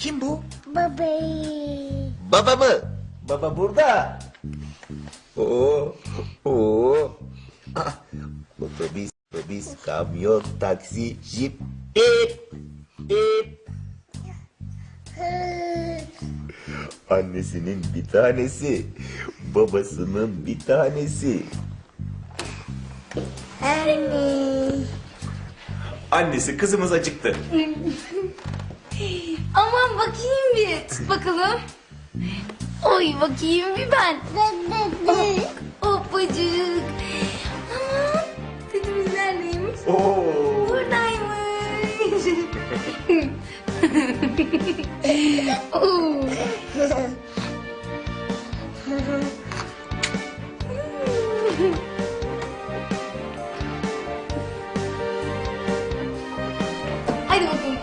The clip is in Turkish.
Kim bu? Babayı. Baba mı? Baba burada. Oo, oo. Ah, otobüs, otobüs, kamyon, taksi, jip. Bip, bip. Annesinin bir tanesi, babasının bir tanesi. Anne. Annesi kızımız acıktı. Aman bakayım bir. Tut bakalım. Oy bakayım bir ben. Oh, oh Hoppacık. Aman. Tütümüz neredeymiş? Oo. Buradaymış. Oo. Hadi bakalım.